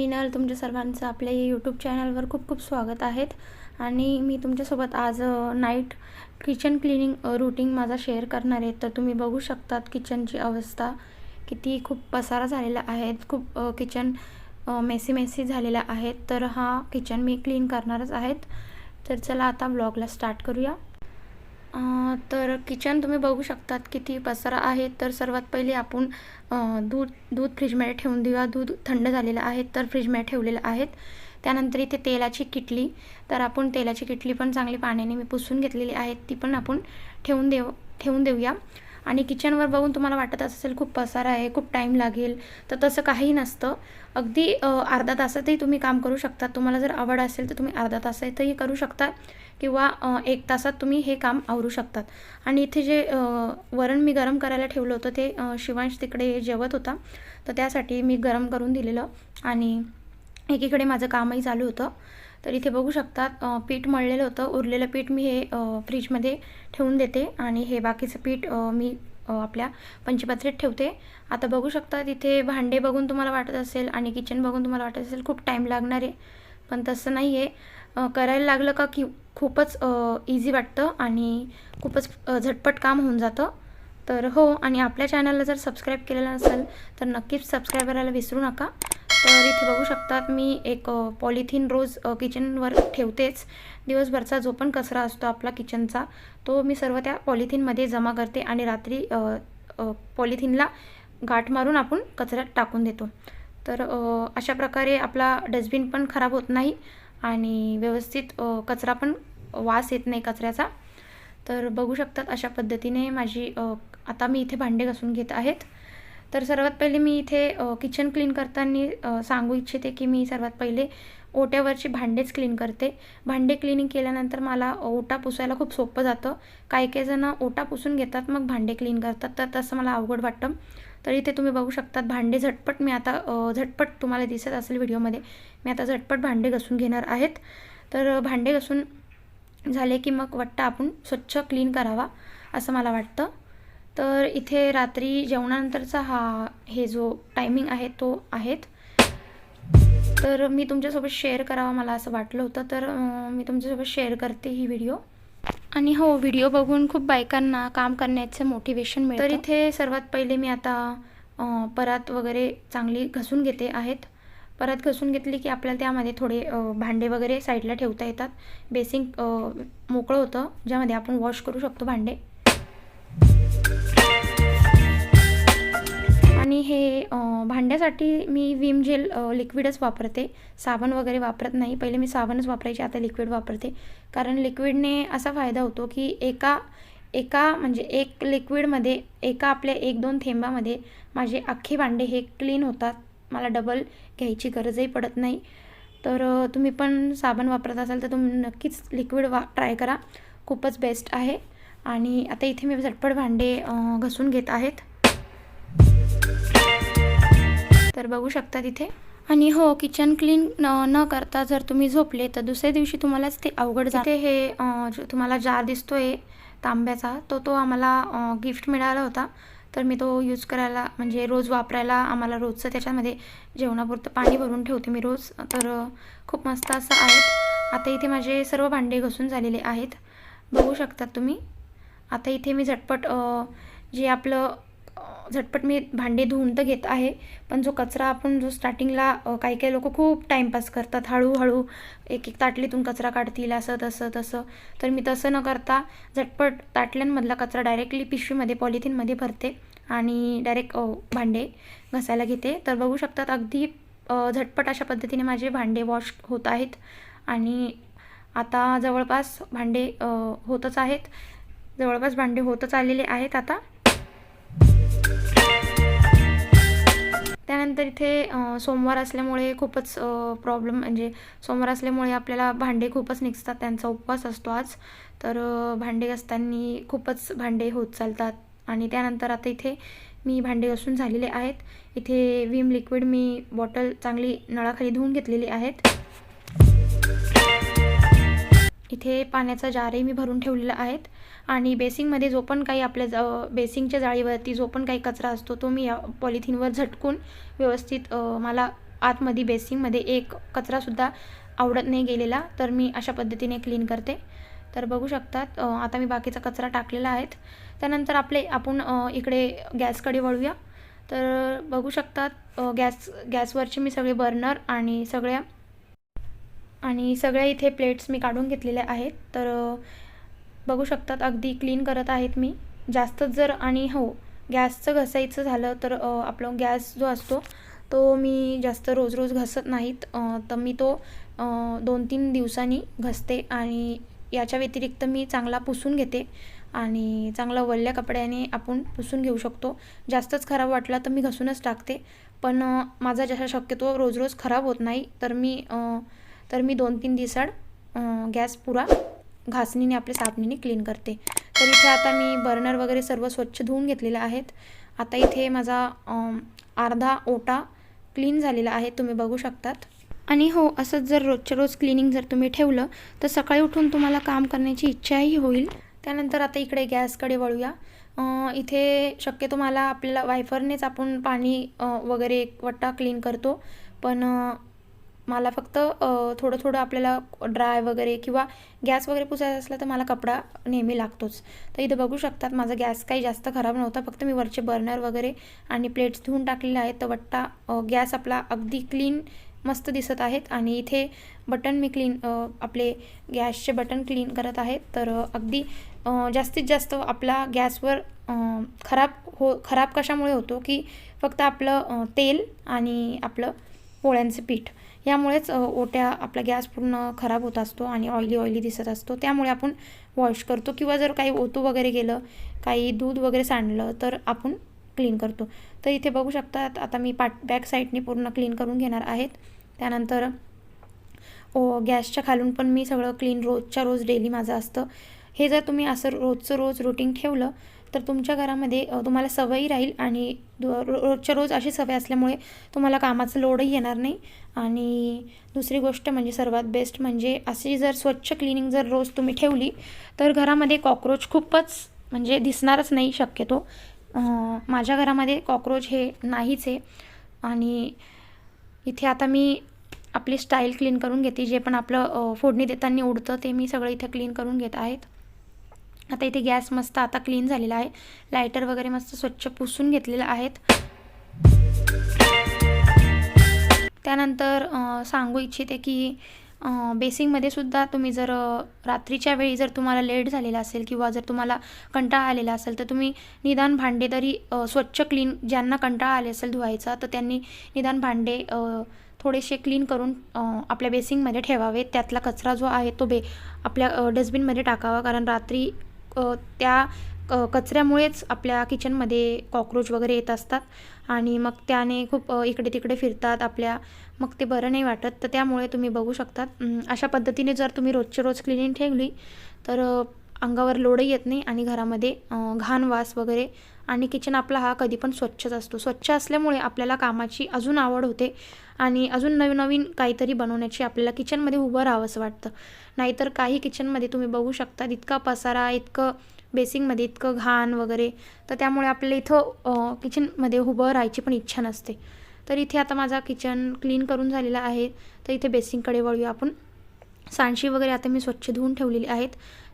मिनल मी तुमच्या सर्वांचं आपल्या यूट्यूब चॅनलवर खूप खूप स्वागत आहेत. आणि मी तुमच्यासोबत आज नाईट किचन क्लिनिंग रुटीन माझा शेअर करणार आहे. तर तुम्ही बघू शकतात किचनची अवस्था किती खूप पसारा झालेला आहे. खूप किचन मेसी मेसी झालेला आहेत तर हा किचन मी क्लीन करणारच आहेत. तर चला आता ब्लॉगला स्टार्ट करूया. तर किचन तुम्ही बघू शकतात किती पसारा आहे. तर सर्वात पहिले आपण दूध दूध फ्रीजमध्ये ठेवून देऊया. दूध थंड झालेलं आहे तर फ्रीजमध्ये ठेवलेलं आहेत. त्यानंतर इथे तेलाची किटली. तर आपण तेलाची किटली पण चांगली पाण्याने मी पुसून घेतलेली आहे. ती पण आपण ठेवून देऊ ठेवून देऊया. आणि किचनवर बघून तुम्हाला वाटत असेल खूप पसारा आहे खूप टाईम लागेल तर तसं काही नसतं. अगदी अर्धा तासातही तुम्ही काम करू शकता तुम्हाला जर आवड असेल तर तुम्ही अर्धा तासातही करू शकता किंवा एक तासात तुम्ही हे काम आवरू शकतात. आणि इथे जे वरण मी गरम करायला ठेवलं होतं ते शिवांश तिकडे जेवत होता. तर त्यासाठी मी गरम करून दिलेलं आणि एकीकडे माझं कामही चालू होतं. तर इथे बघू शकतात पीठ मळलेलं होतं. उरलेलं पीठ मी हे फ्रीजमध्ये ठेवून देते आणि हे बाकीचं पीठ मी आपल्या पंचपात्रीत ठेवते. आता बघू शकतात इथे भांडे बघून तुम्हाला वाटत असेल आणि किचन बघून तुम्हाला वाटत असेल खूप टाईम लागणार आहे. पण तसं नाही आहे करायला लागलं का की खूपच इझी वाटतं आणि खूपच झटपट काम होऊन जातं. तर हो आणि आपल्या चॅनलला जर सबस्क्राईब केलेलं नसेल तर नक्कीच सबस्क्राईब करायला विसरू नका. तर इथे बघू शकतात मी एक पॉलिथिन रोज किचनवर ठेवतेच. दिवसभरचा जो पण कचरा असतो आपला किचनचा तो मी सर्व त्या पॉलिथिनमध्ये जमा करते आणि रात्री पॉलिथिनला गाठ मारून आपण कचऱ्यात टाकून देतो. तर अशा प्रकारे आपला डस्टबिन पण खराब होत नाही आणि व्यवस्थित कचरा पण वास येत नाही कचऱ्याचा. तर बघू शकतात अशा पद्धतीने माझी आता मी इथे भांडे घासून घेत आहेत. तर सर्वात पहिले मी इथे किचन क्लीन करताना सांगू इच्छिते की मी सर्वात पहिले ओट्यावरची भांडेच क्लीन करते. भांडे क्लिनिंग केल्यानंतर मला ओटा पुसायला खूप सोपं जातं. काही काही जणं ओटा पुसून घेतात मग भांडे क्लीन करतात. तर तसं मला अवघड वाटतं. तर इथे तुम्ही बघू शकतात भांडे झटपट मी आता झटपट तुम्हाला दिसत असेल व्हिडिओमध्ये. मी आता झटपट भांडे घसून घेणार आहेत. तर भांडे घसून झाले की मग वाटतं आपण स्वच्छ क्लीन करावा असं मला वाटतं. तर इथे रात्री जेवणानंतरचा हा हे जो टायमिंग आहे तो आहेत. तर मी तुमच्यासोबत शेअर करावा मला असं वाटलं होतं. तर मी तुमच्यासोबत शेअर करते ही व्हिडिओ आणि हो व्हिडिओ बघून खूप बायकांना काम करण्याचं मोटिवेशन मिळतं. तर इथे सर्वात पहिले मी आता परात वगैरे चांगली घासून घेते आहेत. परत घासून घेतली की आपल्याला त्यामध्ये थोडे भांडे वगैरे साईडला ठेवता येतात. बेसिंग मोकळं होतं ज्यामध्ये आपण वॉश करू शकतो भांडे. भांड्यासाठी मी विम जेल लिक्विडच वापरते. साबण वगैरे वापरत नाही. पहिले मी साबणच वापरायचे आता लिक्विड वापरते. कारण लिक्विडने असा फायदा होतो की एका एका म्हणजे एक लिक्विडमध्ये एका आपल्या एक दोन थेंबामध्ये माझे अख्खे भांडे हे क्लीन होतात. मला डबल घ्यायची गरजही पडत नाही. तर तुम्ही पण साबण वापरत असाल तर तुम्ही नक्कीच लिक्विड वा ट्राय करा. खूपच बेस्ट आहे. आणि आता इथे मी झटपट भांडे घसून घेत आहेत. तर बघू शकता तिथे. आणि हो किचन क्लीन न न करता जर तुम्ही झोपले तर दुसऱ्या दिवशी तुम्हालाच ते अवघड जाते. हे तुम्हाला जार दिसतोय तांब्याचा तो तो आम्हाला गिफ्ट मिळाला होता. तर मी तो यूज करायला म्हणजे रोज वापरायला आम्हाला रोजचं त्याच्यामध्ये जेवणापुरतं पाणी भरून ठेवते मी रोज. तर खूप मस्त असं आहेत. आता इथे माझे सर्व भांडे घसून झालेले आहेत. बघू शकतात तुम्ही. आता इथे मी झटपट जे आपलं झटपट मी भांडे धुवून तर घेत आहे. पण जो कचरा आपण जो स्टार्टिंगला काही काही लोक खूप टाईमपास करतात. हळूहळू एक एक ताटलीतून कचरा काढतील असं तसं तसं. तर मी तसं न करता झटपट ताटल्यांमधला कचरा डायरेक्टली पिशवीमध्ये पॉलिथिनमध्ये भरते आणि डायरेक्ट भांडे घासायला घेते. तर बघू शकतात अगदी झटपट अशा पद्धतीने माझे भांडे वॉश होत आहेत. आणि आता जवळपास भांडे होतच आहेत. जवळपास भांडे होतच आलेले आहेत आता. त्यानंतर इथे सोमवार असल्यामुळे खूपच प्रॉब्लेम म्हणजे सोमवार असल्यामुळे आपल्याला भांडे खूपच निघतात त्यांचा उपवास असतो आज. तर भांडे घासताना खूपच भांडे होत चालतात. आणि त्यानंतर आता इथे मी भांडे घासून झालेले आहेत. इथे विम लिक्विड मी बॉटल चांगली नळाखाली धुवून घेतलेली आहेत. इथे पाण्याचा जारही मी भरून ठेवलेला आहेत. आणि बेसिंगमध्ये जो पण काही आपल्या ज बेसिंगच्या जाळीवरती जो पण काही कचरा असतो तो मी या पॉलिथिनवर झटकून व्यवस्थित मला आतमध्ये बेसिंगमध्ये एक कचरासुद्धा आवडत नाही गेलेला तर मी अशा पद्धतीने क्लीन करते. तर बघू शकतात आता मी बाकीचा कचरा टाकलेला आहेत. त्यानंतर आपले आपण इकडे गॅसकडे वळूया. तर बघू शकतात गॅस गॅसवरचे मी सगळे बर्नर आणि सगळ्या आणि सगळ्या इथे प्लेट्स मी काढून घेतलेल्या आहेत. तर बघू शकतात अगदी क्लीन करत आहेत मी. जास्तच जर आणि हो गॅसचं घसायचं झालं तर आपलं गॅस जो असतो तो मी जास्त रोज रोज घसत नाहीत. तर मी तो दोन तीन दिवसांनी घसते आणि याच्या व्यतिरिक्त मी चांगला पुसून घेते आणि चांगला वल्ल्या कपड्याने आपण पुसून घेऊ शकतो. जास्तच खराब वाटला तर मी घसूनच टाकते. पण माझा जसा शक्यतो रोज रोज खराब होत नाही तर मी तर मी दोन तीन दिवसाड गॅस पुरा घासणीने आपल्या साबणीने क्लीन करते. तर इथे आता मी बर्नर वगैरे सर्व स्वच्छ धुवून घेतलेले आहेत. आता इथे माझा अर्धा ओटा क्लीन झालेला आहे तुम्ही बघू शकतात. आणि हो असंच जर रोजच्या रोज क्लिनिंग जर तुम्ही ठेवलं तर सकाळी उठून तुम्हाला काम करण्याची इच्छाही होईल. त्यानंतर आता इकडे गॅसकडे वळूया. इथे शक्यतो मला आपल्याला वायफरनेच आपण पाणी वगैरे वगैरे वट्टा क्लीन करतो. पण मला फक्त थोडं थोडं आपल्याला ड्राय वगैरे किंवा गॅस वगैरे पुसायचा असला तर मला कपडा नेहमी लागतोच. तर इथं बघू शकतात माझा गॅस काही जास्त खराब नव्हता फक्त मी वरचे बर्नर वगैरे आणि प्लेट्स धुवून टाकलेले आहेत. तर वट्टा गॅस आपला अगदी क्लीन मस्त दिसत आहेत आणि इथे बटन मी क्लीन आपले गॅसचे बटन क्लीन करत आहेत तर अगदी जास्तीत जास्त आपला गॅसवर खराब हो खराब कशामुळे होतो की फक्त आपलं तेल आणि आपलं पोळ्यांचं पीठ. यामुळेच ओट्या आपला गॅस पूर्ण खराब होत असतो आणि ऑइली ऑइली दिसत असतो. त्यामुळे आपण वॉश करतो किंवा जर काही ओतू वगैरे गेलं काही दूध वगैरे सांडलं तर आपण क्लीन करतो. तर इथे बघू शकतात आता मी पाट बॅक साईडने पूर्ण क्लीन करून घेणार आहेत. त्यानंतर ओ गॅसच्या खालून पण मी सगळं क्लीन रोजच्या रोज डेली माझं असतं. हे जर तुम्ही असं रोजचं रोज रुटीन ठेवलं तर तुमच्या घरामध्ये तुम्हाला सवयी राहील आणि रोजच्या रोज अशी सवय असल्यामुळे तुम्हाला कामाचं लोडही येणार नाही. आणि दुसरी गोष्ट म्हणजे सर्वात बेस्ट म्हणजे अशी जर स्वच्छ क्लिनिंग जर रोज तुम्ही ठेवली तर घरामध्ये कॉक्रोच खूपच म्हणजे दिसणारच नाही शक्यतो. माझ्या घरामध्ये कॉक्रोच हे नाहीच आहे. आणि इथे आता मी आपली स्टाईल क्लीन करून घेते जे पण आपलं फोडणी देताना उडतं ते मी सगळं इथे क्लीन करून घेत आहेत. आता इथे गॅस मस्त आता क्लीन झालेला आहे. लायटर वगैरे मस्त स्वच्छ पुसून घेतलेलं आहेत. त्यानंतर सांगू इच्छिते की बेसिंगमध्ये सुद्धा तुम्ही जर रात्रीच्या वेळी जर तुम्हाला लेट झालेला असेल किंवा जर तुम्हाला कंटाळा आलेला असेल तर तुम्ही निदान भांडे तरी स्वच्छ क्लीन ज्यांना कंटाळा आले असेल धुवायचा तर त्यांनी निदान भांडे थोडेसे क्लीन करून आपल्या बेसिंगमध्ये ठेवावे त्यातला कचरा जो आहे तो बे आपल्या डस्टबिनमध्ये टाकावा कारण रात्री त्या क कचऱ्यामुळेच आपल्या किचनमध्ये कॉक्रोच वगैरे येत असतात. आणि मग त्याने खूप इकडे तिकडे फिरतात आपल्या. मग ते बरं नाही वाटत. तर त्यामुळे तुम्ही बघू शकतात. अशा पद्धतीने जर तुम्ही रोजच्या रोज क्लिनिंग ठेवली तर अंगावर लोडही येत नाही आणि घरामध्ये घाण वास वगैरे आणि किचन आपला हा कधी पण स्वच्छच असतो. स्वच्छ असल्यामुळे आपल्याला कामाची अजून आवड होते आणि अजून नवीन नवीन काहीतरी बनवण्याची आपल्याला किचनमध्ये उभं राहावंसं वाटतं. नाहीतर काही किचनमध्ये तुम्ही बघू शकता इतका पसारा इतकं बेसिंगमध्ये इतकं घाण वगैरे तर त्यामुळे आपल्याला इथं किचनमध्ये उभं राहायची पण इच्छा नसते. तर इथे आता माझा किचन क्लीन करून झालेला आहे. तर इथे बेसिंगकडे वळूया आपण. सांडशी वगैरे आता मी स्वच्छ धुवून ठेवलेली आहेत.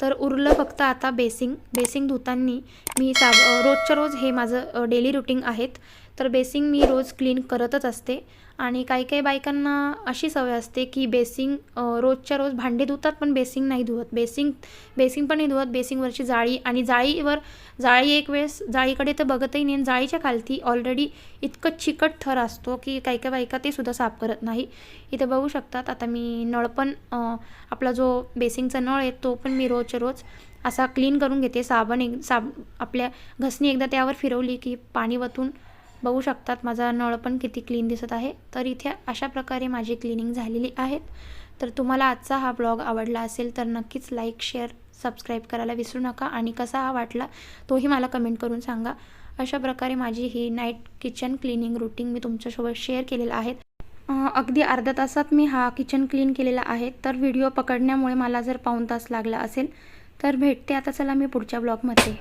तर उरलं फक्त आता बेसिंग बेसिंग धुताना मी साब रोजच्या रोज हे माझं डेली रुटीन आहेत. तर बेसिंग मी रोज क्लीन करतच असते. आणि काही काही बायकांना अशी सवय असते की बेसिंग रोजच्या रोज भांडे धुतात पण बेसिंग नाही धुवत. बेसिंग बेसिंग पण नाही धुवत. बेसिंगवरची जाळी आणि जाळीवर जाळी एक वेळेस जाळीकडे तर बघतही नाही जाळीच्या खालती ऑलरेडी इतकं चिकट थर असतो की काही काही बायका ते सुद्धा साफ करत नाही. इथे बघू शकतात. आता मी नळ पण आपला जो बेसिंगचा नळ आहे तो पण मी रोजच्या रोज असा क्लीन करून घेते. साबण एक साब आपल्या घसणी एकदा त्यावर फिरवली की पाणी वतून बघू शकतात माझा नळ पण किती क्लीन दिसत आहे. तर इथे अशा प्रकारे माझी क्लिनिंग झालेली आहेत. तर तुम्हाला आजचा हा ब्लॉग आवडला असेल तर नक्कीच लाईक शेअर सबस्क्राईब करायला विसरू नका. आणि कसा हा वाटला तोही मला कमेंट करून सांगा. अशा प्रकारे माझी ही नाईट किचन क्लिनिंग रुटीन मी तुमच्यासोबत शेअर केलेलं आहे. अगदी अर्ध्या तासात मी हा किचन क्लीन केलेला आहे. तर व्हिडिओ पकडण्यामुळे मला जर पाऊण तास लागला असेल तर भेटते आता चला मी पुढच्या ब्लॉगमध्ये